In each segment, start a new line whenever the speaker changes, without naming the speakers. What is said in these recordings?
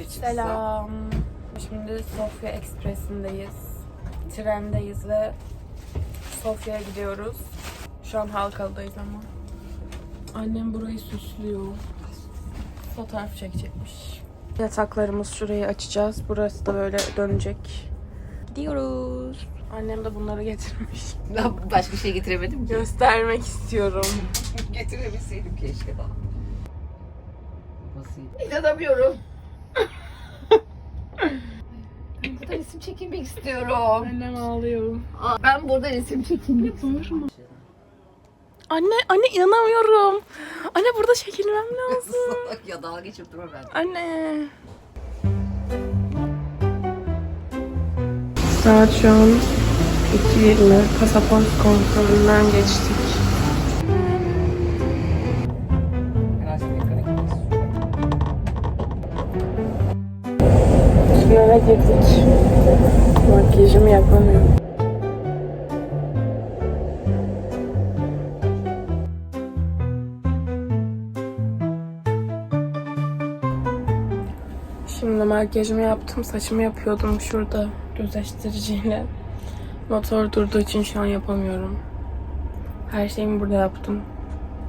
şehir çıkışı.
Selam. Şimdi Sofya Ekspresi'ndeyiz. Trendeyiz ve Sofya'ya gidiyoruz. Şu an Halkalı'dayız ama. Annem burayı süslüyor. Fotoğraf çekecekmiş. Yataklarımız şurayı açacağız. Burası da böyle dönecek. Gidiyoruz. Annem de bunları getirmiş.
Ben başka şey getiremedim ki.
Göstermek istiyorum.
Getirebilseydim keşke daha. Basit. İnanamıyorum. ben burada resim çekilmek istiyorum.
Annem ağlıyor.
Aa, Ben burada resim çekilmek
Bağırma. Anne, anne inanamıyorum. Anne burada çekilmem lazım.
istiyorum. ya dalga geçip durma ben.
Anne. Saat şu an 2.20. Pasaport kontrolünden geçtik.
Biraz mekanik
Şimdi eve girdik. Makyajımı yapamıyorum. Şimdi makyajımı yaptım. Saçımı yapıyordum şurada gözleştiriciyle. Motor durduğu için şu an yapamıyorum. Her şeyimi burada yaptım.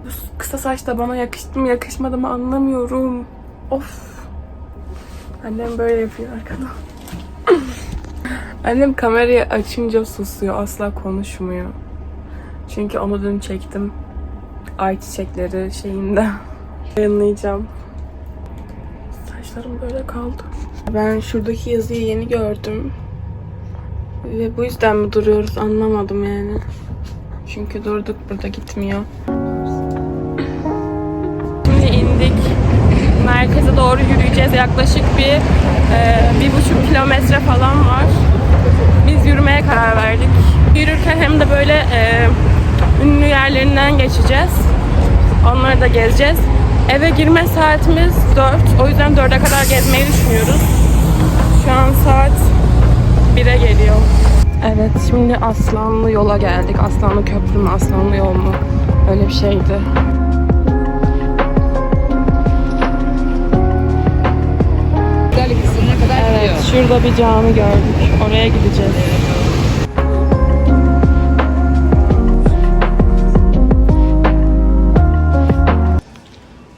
Bu kısa saç da bana yakıştı mı yakışmadı mı anlamıyorum. Of. Annem böyle yapıyor arkada. Annem kamerayı açınca susuyor. Asla konuşmuyor. Çünkü onu dün çektim. Ay çiçekleri şeyinde. Yayınlayacağım. Saçlarım böyle kaldı. Ben şuradaki yazıyı yeni gördüm. Ve bu yüzden mi duruyoruz anlamadım yani. Çünkü durduk burada gitmiyor. Şimdi indik. Merkeze doğru yürüyeceğiz. Yaklaşık bir e, bir buçuk kilometre falan var. Yürümeye karar verdik. Yürürken hem de böyle e, ünlü yerlerinden geçeceğiz. Onları da gezeceğiz. Eve girme saatimiz 4. O yüzden 4'e kadar gezmeyi düşünüyoruz. Şu an saat 1'e geliyor. Evet şimdi Aslanlı yola geldik. Aslanlı Köprü mü, Aslanlı yol mu? Öyle bir şeydi. Şurada bir cami gördük. Oraya gideceğiz.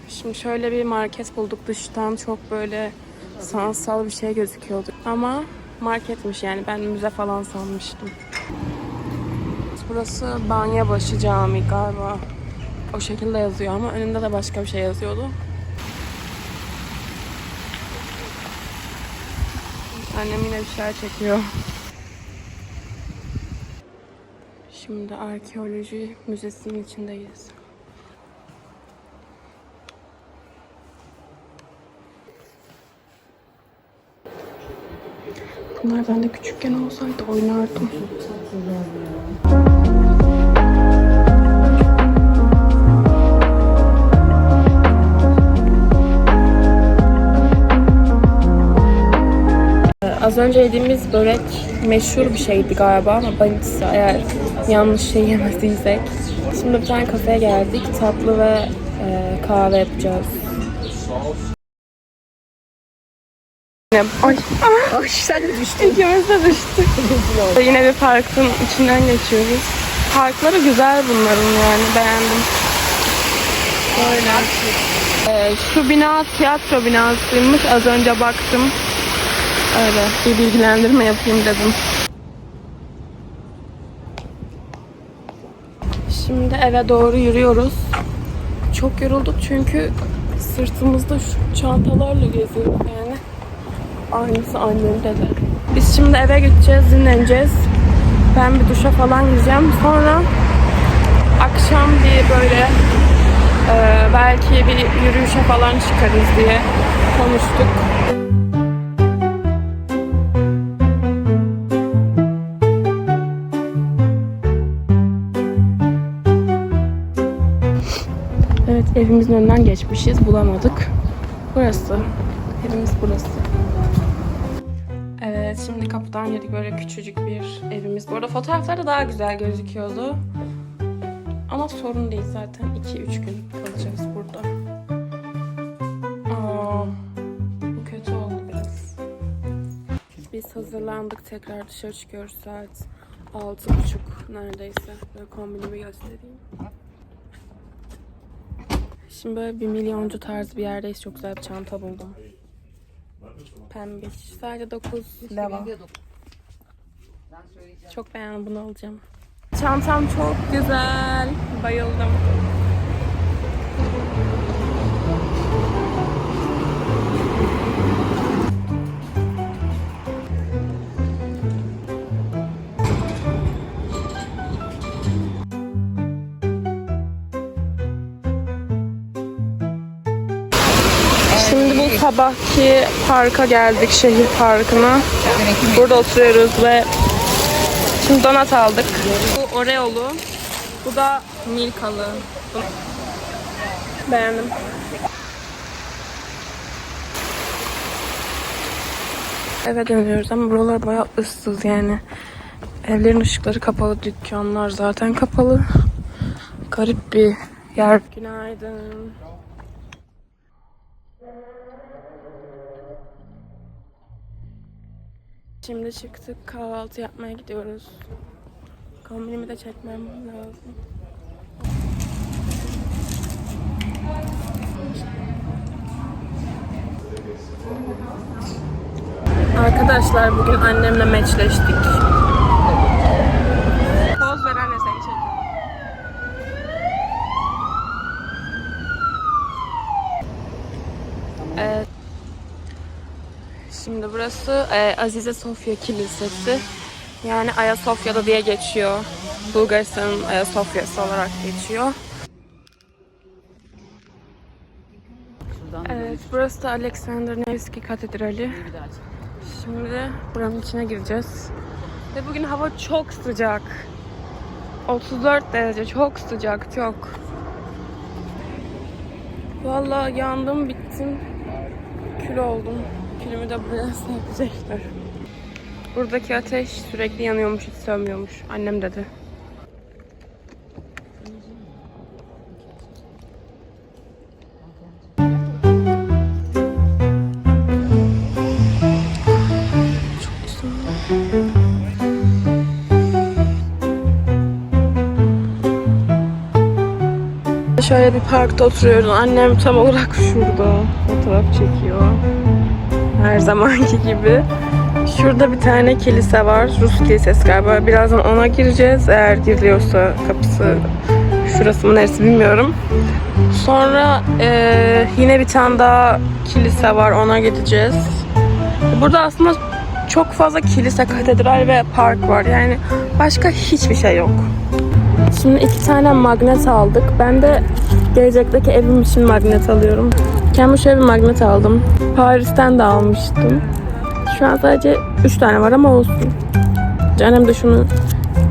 Şimdi şöyle bir market bulduk dıştan. Çok böyle sanatsal bir şey gözüküyordu. Ama marketmiş yani. Ben müze falan sanmıştım. Burası Banyabaşı Camii galiba. O şekilde yazıyor ama önünde de başka bir şey yazıyordu. Annem yine bir şeyler çekiyor. Şimdi arkeoloji müzesinin içindeyiz. Bunlar ben de küçükken olsaydı oynardım. Az önce yediğimiz börek meşhur bir şeydi galiba ama banitsa eğer yanlış şey yemediysek. Şimdi bir tane kafeye geldik. Tatlı ve e, kahve yapacağız. Ay,
Ay sen de düştün.
ikimiz de düştük. Yine bir parkın içinden geçiyoruz. Parkları güzel bunların yani beğendim. Böyle. Ee, şu bina tiyatro binasıymış. Az önce baktım. Öyle bir bilgilendirme yapayım dedim. Şimdi eve doğru yürüyoruz. Çok yorulduk çünkü sırtımızda şu çantalarla geziyoruz yani. Aynısı annemde de. Biz şimdi eve gideceğiz, dinleneceğiz. Ben bir duşa falan gireceğim. Sonra akşam bir böyle e, belki bir yürüyüşe falan çıkarız diye konuştuk. Evimizin önünden geçmişiz. Bulamadık. Burası. Evimiz burası. Evet şimdi kapıdan girdik böyle küçücük bir evimiz. Bu arada fotoğraflarda daha güzel gözüküyordu. Ama sorun değil zaten. 2-3 gün kalacağız burada. Aa, bu kötü oldu. Biz hazırlandık. Tekrar dışarı çıkıyoruz saat altı buçuk neredeyse. Böyle kombinimi göstereyim. Şimdi böyle bir milyoncu tarz bir yerdeyiz. Çok güzel bir çanta buldum. Pembiş. Sadece 9 lira.
Ben söyleyeceğim.
Çok beğendim bunu alacağım. Çantam çok güzel. Bayıldım. Sabahki parka geldik, şehir parkına. Burada oturuyoruz ve Şimdi donat aldık. Bu Oreo'lu. Bu da Milka'lı. Beğendim. Eve dönüyoruz ama buralar bayağı ıssız yani. Evlerin ışıkları kapalı, dükkanlar zaten kapalı. Garip bir yer. Günaydın. Şimdi çıktık kahvaltı yapmaya gidiyoruz. Kombinimi de çekmem lazım. Arkadaşlar bugün annemle meçleştik. Poz ver anne seni çekiyorum. Evet. Şimdi burası e, Azize Sofya Kilisesi. Yani Ayasofya'da diye geçiyor. Bulgaristan'ın Ayasofya'sı olarak geçiyor. Evet, burası da Alexander Nevski Katedrali. Şimdi buranın içine gireceğiz. Ve bugün hava çok sıcak. 34 derece, çok sıcak, çok. Vallahi yandım, bittim. Kül oldum. Külümü de buraya serpecekler. Buradaki ateş sürekli yanıyormuş, hiç sönmüyormuş. Annem dedi. Şöyle bir parkta oturuyoruz. Annem tam olarak şurada fotoğraf çekiyor. Her zamanki gibi. Şurada bir tane kilise var. Rus kilisesi galiba. Birazdan ona gireceğiz. Eğer giriliyorsa kapısı şurası mı neresi bilmiyorum. Sonra eee, yine bir tane daha kilise var. Ona gideceğiz. Burada aslında çok fazla kilise, katedral ve park var. Yani başka hiçbir şey yok. Şimdi iki tane magnet aldık. Ben de gelecekteki evim için magnet alıyorum. Kendime şöyle bir magnet aldım. Paris'ten de almıştım. Şu an sadece üç tane var ama olsun. Annem de şunu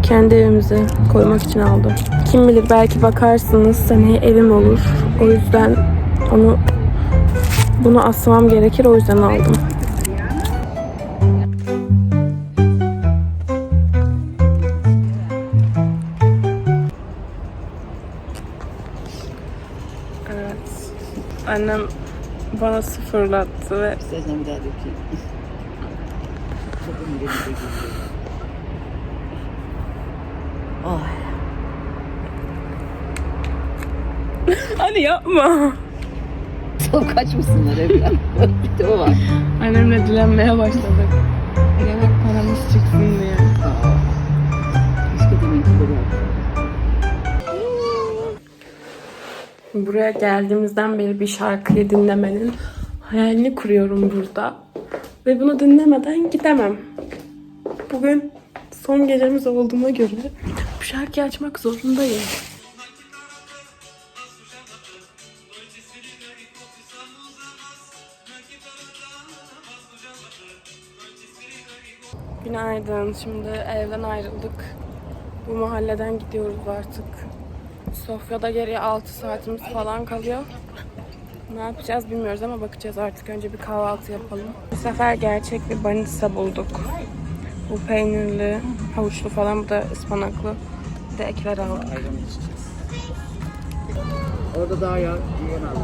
kendi evimize koymak için aldı. Kim bilir belki bakarsınız seneye evim olur. O yüzden onu bunu asmam gerekir o yüzden aldım. Annem bana sıfırlattı ve
İstersen bir daha dökeyim. Çok bir şey. Ay.
Hadi yapma.
Çok kaçmışsınlar evden. bir de o var.
Annemle dilenmeye başladık. Yemek paramız çıksın diye. Buraya geldiğimizden beri bir şarkıyı dinlemenin hayalini kuruyorum burada. Ve bunu dinlemeden gidemem. Bugün son gecemiz olduğuna göre bu şarkıyı açmak zorundayım. Günaydın. Şimdi evden ayrıldık. Bu mahalleden gidiyoruz artık. Sofya'da geriye 6 saatimiz falan kalıyor. Ne yapacağız bilmiyoruz ama bakacağız artık. Önce bir kahvaltı yapalım. Bu sefer gerçek bir banitsa bulduk. Bu peynirli, havuçlu falan. Bu da ıspanaklı. Bir de ekler aldık.
Orada daha ya yiyen aldım.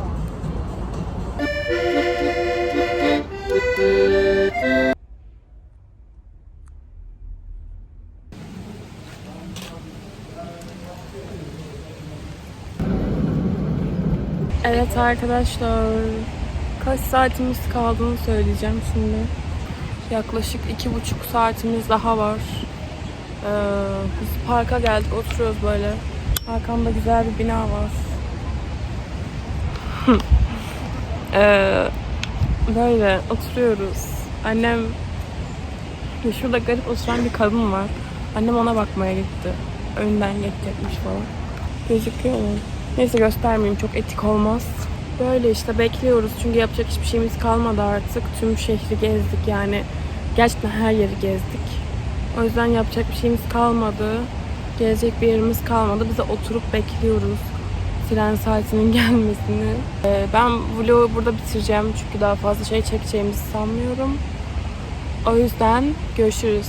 Evet arkadaşlar. Kaç saatimiz kaldığını söyleyeceğim şimdi. Yaklaşık iki buçuk saatimiz daha var. Ee, biz parka geldik, oturuyoruz böyle. Arkamda güzel bir bina var. Ee, böyle oturuyoruz. Annem şurada garip oturan bir kadın var. Annem ona bakmaya gitti. Önden geçecekmiş falan. Gözüküyor mu? Neyse göstermeyeyim çok etik olmaz. Böyle işte bekliyoruz çünkü yapacak hiçbir şeyimiz kalmadı artık. Tüm şehri gezdik yani. Gerçekten her yeri gezdik. O yüzden yapacak bir şeyimiz kalmadı. Gezecek bir yerimiz kalmadı. Biz de oturup bekliyoruz tren saatinin gelmesini. Ee, ben vlogu burada bitireceğim çünkü daha fazla şey çekeceğimizi sanmıyorum. O yüzden görüşürüz.